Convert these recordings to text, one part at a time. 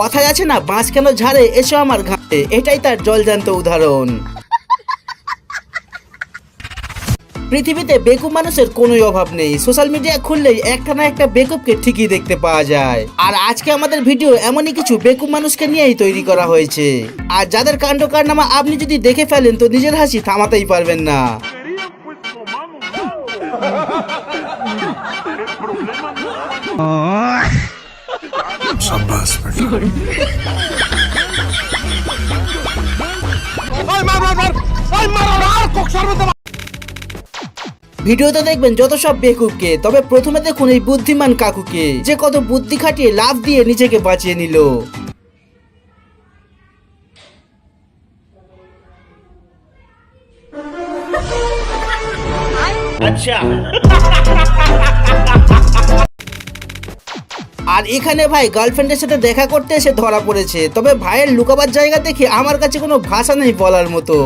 কথায় আছে না, বাঁশ কেন ঝাড়ে? এসো আমার ঘাটে। এটাই তার জলজান্ত উদাহরণ। পৃথিবীতে বেকুব মানুষের কোনোই অভাব নেই। সোশ্যাল মিডিয়া খুললেই একটা না একটা বেকুবকে ঠিকই দেখতে পাওয়া যায়। আর আজকে আমাদের ভিডিও এমনই কিছু বেকুব মানুষকে নিয়েই তৈরি করা হয়েছে। আর যাদের কাণ্ড কারনামা আপনি যদি দেখে ফেলেন, তো নিজের হাসি থামাতেই পারবেন না। ভিডিওতে দেখবেন যত সব বেকুবকে, তবে প্রথমে দেখুন এই বুদ্ধিমান কাকুকে, যে কত বুদ্ধি খাটিয়ে লাভ দিয়ে নিজেকে বাঁচিয়ে নিল। আচ্ছা। আর এখানে ভাই গার্লফ্রেন্ডের সাথে দেখা করতে এসে ধরা পড়েছে। তবে ভাইয়ের লুকাবার জায়গা দেখে আমার কাছে কোনো ভাষা নেই বলার মতো।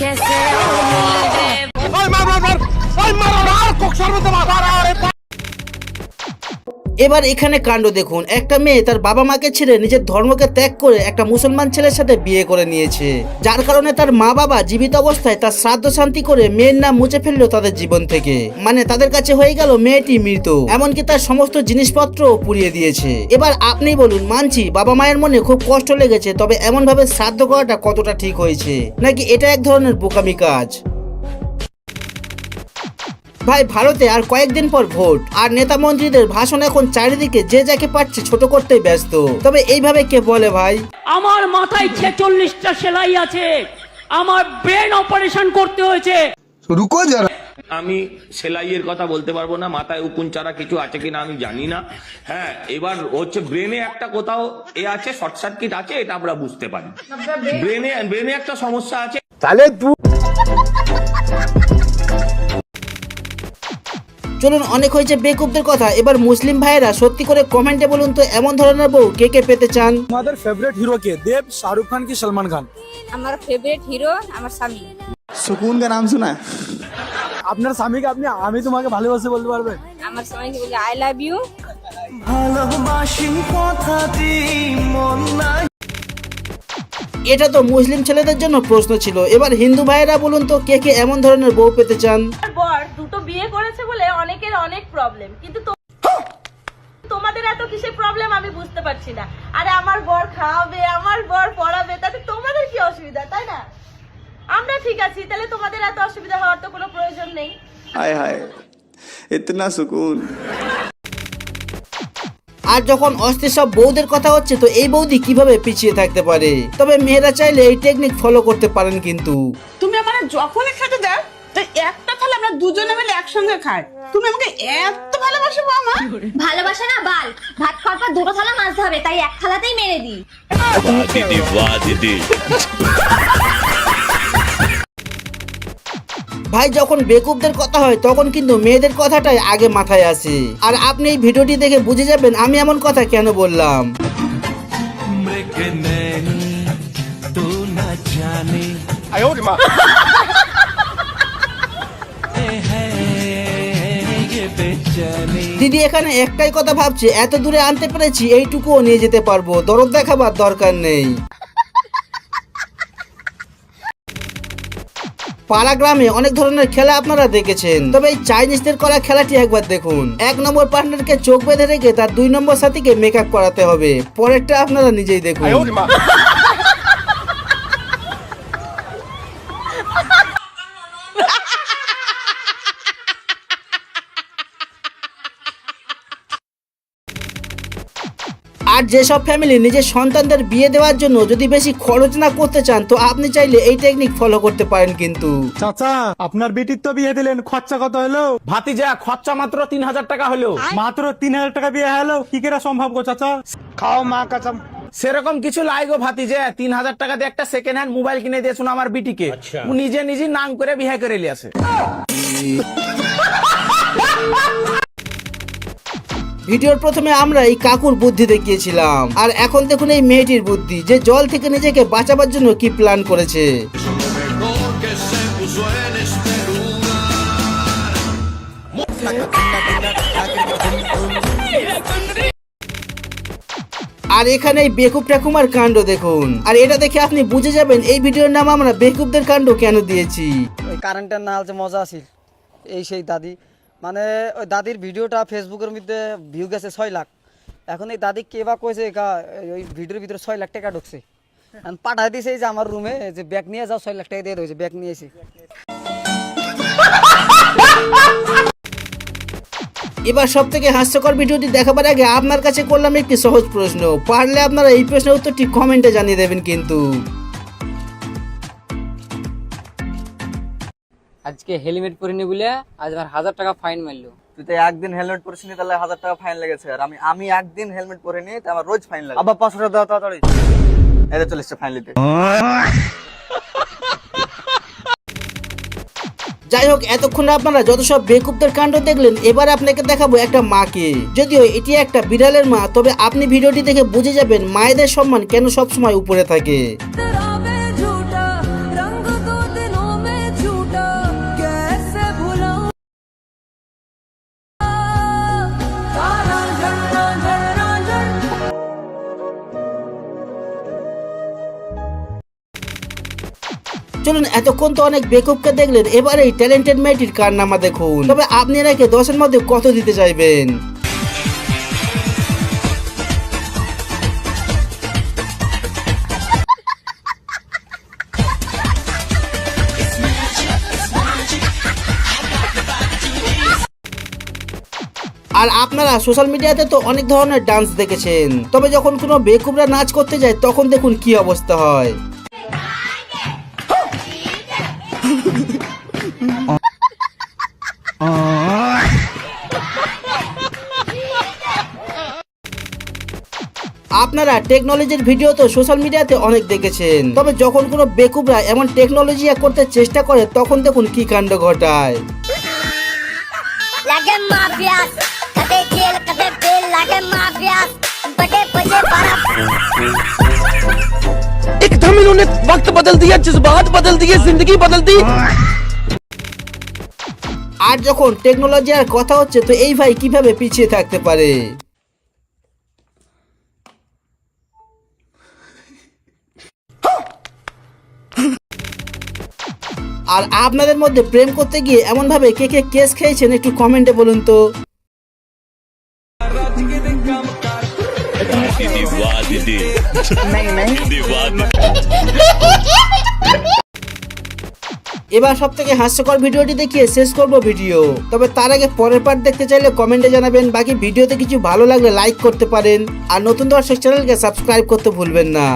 कैसे এবার এখানে কাণ্ড দেখুন। একটা মেয়ে তার বাবা মাকে ছেড়ে নিজের ধর্মকে ত্যাগ করে একটা মুসলমান ছেলের সাথে বিয়ে করে নিয়েছে। যার কারণে তার মা বাবা জীবিত অবস্থায় তার শ্রাদ্ধ শান্তি করে মেয়ের নাম মুছে ফেলল তাদের জীবন থেকে। মানে তাদের কাছে হয়ে গেল মেয়েটি মৃত। এমনকি তার সমস্ত জিনিসপত্র পুড়িয়ে দিয়েছে। এবার আপনি বলুন, মানছি বাবা মায়ের মনে খুব কষ্ট লেগেছে, তবে এমন ভাবে শ্রাদ্ধ করাটা কতটা ঠিক হয়েছে? নাকি এটা এক ধরনের বোকামি কাজ? ভাই ভারতে আর কয়েকদিন পর ভোট। আর নেতা মন্ত্রীদের ভাষণ এখন চারিদিকে যে যাকে পাচ্ছে ছোট করতেই ব্যস্ত। তবে এইভাবে কে বলে ভাই? আমার মাথায় ছেচল্লিশটা সেলাই আছে। আমার ব্রেন অপারেশন করতে হয়েছে। রুকো যারা। আমি সেলাইয়ের কথা বলতে পারব না মাথায় উকুন চারা কিছু আছে কিনা আমি জানি না। হ্যাঁ এবার হচ্ছে ব্রেনে একটা কোথাও এ আছে শর্ট সার্কিট আছে এটা আমরা বুঝতে পারি। ব্রেনে ব্রেনে একটা সমস্যা আছে। তাহলে তুই চলুন অনেক হয়েছে বেকুবদের কথা। এবার মুসলিম ভাইয়েরা সত্যি করে কমেন্টে বলুন তো এমন ধরনের বউ কে কে পেতে চান? আমাদের ফেভারিট হিরো কে? দেব শাহরুখ খান কি সলমান খান? আমার ফেভারিট হিরো আমার স্বামী। সুকুন কে নাম শোনা? আপনার স্বামীকে আপনি আমি তোমাকে ভালোবাসে বলতে পারবেন? আমার স্বামীকে বলি আই লাভ ইউ ভালোবাসি কথা দি মন না এটা তো মুসলিম ছেলেদের জন্য প্রশ্ন ছিল। এবার হিন্দু ভাইয়েরা বলুন তো কে কে এমন ধরনের বউ পেতে চান? বর দুটো বিয়ে করেছে বলে অনেকের অনেক প্রবলেম কিন্তু তোমাদের এত কিসের প্রবলেম আমি বুঝতে পারছি না। আরে আমার বর খাওয়াবে আমার বর পড়াবে তাতে তোমাদের কি অসুবিধা তাই না? আমরা ঠিক আছি তাহলে তোমাদের এত অসুবিধা হওয়ার তো কোনো প্রয়োজন নেই। হায় হায় ইতনা সুকুন। আর যখন অস্থির সব বৌদের কথা হচ্ছে তো এই বৌদি কীভাবে পিছিয়ে থাকতে পারে? তবে মেয়েরা চাইলে এই টেকনিক ফলো করতে পারেন কিন্তু। তুমি আমার যখনই খেতে দাও তো একটা থালা আমরা দুজনে মিলে একসঙ্গে খাই। তুমি আমাকে এত ভালোবাসো মামা ভালোবাসা না বাল। ভাত খাওয়ার পর দুটো থালা মাছ হবে তাই এক থালাতেই মেরে দিই। ভাই যখন বেকুবদের কথা হয় তখন কিন্তু মেয়েদের কথাটাই আগে মাথায় আসে। আর আপনি এই ভিডিওটি দেখে বুঝে যাবেন আমি এমন কথা কেন বললাম। দিদি এখানে একটাই কথা ভাবছে এত দূরে আনতে পেরেছি এইটুকুও নিয়ে যেতে পারব। দরদ দেখাবার দরকার নেই। পাড়া গ্রামে অনেক ধরনের খেলা আপনারা দেখেছেন। তবে এই চাইনিজদের করা খেলাটি একবার দেখুন। এক নম্বর পার্টনারকে চোখ বেঁধে রেখে তার দুই নম্বর সাথীকে মেকআপ করাতে হবে। পরেরটা আপনারা নিজেই দেখুন। আর যেসব ফ্যামিলি নিজের সন্তানদের বিয়ে দেওয়ার জন্য যদি বেশি খরচ না করতে চান তো আপনি চাইলে এই টেকনিক ফলো করতে পারেন কিন্তু। চাচা আপনার বেটির তো বিয়ে দিলেন খরচা কত হলো? ভাতি ভাতিজা খরচা মাত্র তিন হাজার টাকা হলো। মাত্র তিন হাজার টাকা বিয়ে হলো? কি করে সম্ভব গো চাচা? খাও মা কাচাম সেরকম কিছু লাইগো ভাতিজে তিন হাজার টাকা দিয়ে একটা সেকেন্ড হ্যান্ড মোবাইল কিনে দিয়েছিল আমার বিটিকে। ও নিজে নিজে নাম করে বিয়ে করে লিয়াছে ভিডিওর প্রথমে আমরা এই কাকুর বুদ্ধি দেখিয়েছিলাম। আর এখন দেখুন এই মেয়েটির বুদ্ধি, যে জল থেকে নিজেকে বাঁচাবার জন্য কি প্ল্যান করেছে। আর এখানে এই বেকুব ঠাকুমার কাণ্ড দেখুন। আর এটা দেখে আপনি বুঝে যাবেন এই ভিডিওর নাম আমরা বেকুবদের কাণ্ড কেন দিয়েছি। কারেন্টের না যে মজা আছিল, এই সেই দাদি। মানে ওই দাদির ভিডিওটা ফেসবুকের মধ্যে ভিউ গেছে ছয় লাখ। এখন এই দাদি কে বা কইছে কা- ওই ভিডিওর ভিতরে ছয় লাখ টাকা ঢুকছে। পাঠাই এই যে আমার রুমে যে ব্যাগ নিয়ে যাও, ছয় লাখ টাকা দিয়ে দিয়েছে ব্যাগ নিয়েছি এবার সব থেকে হাস্যকর ভিডিওটি দেখাবার আগে আপনার কাছে করলাম একটি সহজ প্রশ্ন। পারলে আপনারা এই প্রশ্নের উত্তরটি কমেন্টে জানিয়ে দেবেন কিন্তু। আজকে হেলমেট পরিনি বলে আজ আমার হাজার টাকা ফাইন মারলো। তুই তো একদিন হেলমেট পরিস নি তাহলে হাজার টাকা ফাইন লেগেছে। আর আমি আমি একদিন হেলমেট পরে নি আমার রোজ ফাইন লাগে। আবার পাঁচশো টাকা দাও তাড়াতাড়ি। এটা চলে এসছে ফাইন নিতে যাই হোক এতক্ষণ আপনারা যত সব বেকুবদের কাণ্ড দেখলেন এবার আপনাকে দেখাবো একটা মাকে। যদিও এটি একটা বিড়ালের মা তবে আপনি ভিডিওটি দেখে বুঝে যাবেন মায়েদের সম্মান কেন সবসময় উপরে থাকে। চলুন, এতক্ষণ তো অনেক বেকুবকে দেখলেন, এবার এই ট্যালেন্টেড মেয়েটির কারনামা দেখুন। তবে আপনি এনাকে দশের মধ্যে কত দিতে চাইবেন? আর আপনারা সোশ্যাল মিডিয়াতে তো অনেক ধরনের ডান্স দেখেছেন। তবে যখন কোনো বেকুবরা নাচ করতে যায়, তখন দেখুন কি অবস্থা হয়। আপনারা টেকনোলজির ভিডিও তো সোশ্যাল মিডিয়াতে অনেক দেখেছেন তবে যখন কোনো বেকুবরা এমন টেকনোলজি করতে চেষ্টা করে তখন দেখুন কি কাণ্ড ঘটায় লাগে মাফিয়াস কদে জেল কদে বেল লাগে মাফিয়াস বড়ে বড়ে বড়া एकदम इन्होंने वक्त बदल दिया जज्बात बदल दिए जिंदगी बदल दी আর যখন টেকনোলজি আর কথা হচ্ছে তো এই ভাই কীভাবে পিছিয়ে থাকতে পারে? আর আপনাদের মধ্যে প্রেম করতে গিয়ে এমন ভাবে কে কে কেস খেয়েছেন একটু কমেন্টে বলুন তো। এবার সব থেকে হাস্যকর ভিডিওটি দেখিয়ে শেষ করব ভিডিও। তবে তার আগে পরের পার্ট দেখতে চাইলে কমেন্টে জানাবেন বাকি ভিডিওতে কিছু ভালো লাগলে লাইক করতে পারেন আর নতুন দর্শক চ্যানেলকে সাবস্ক্রাইব করতে ভুলবেন না।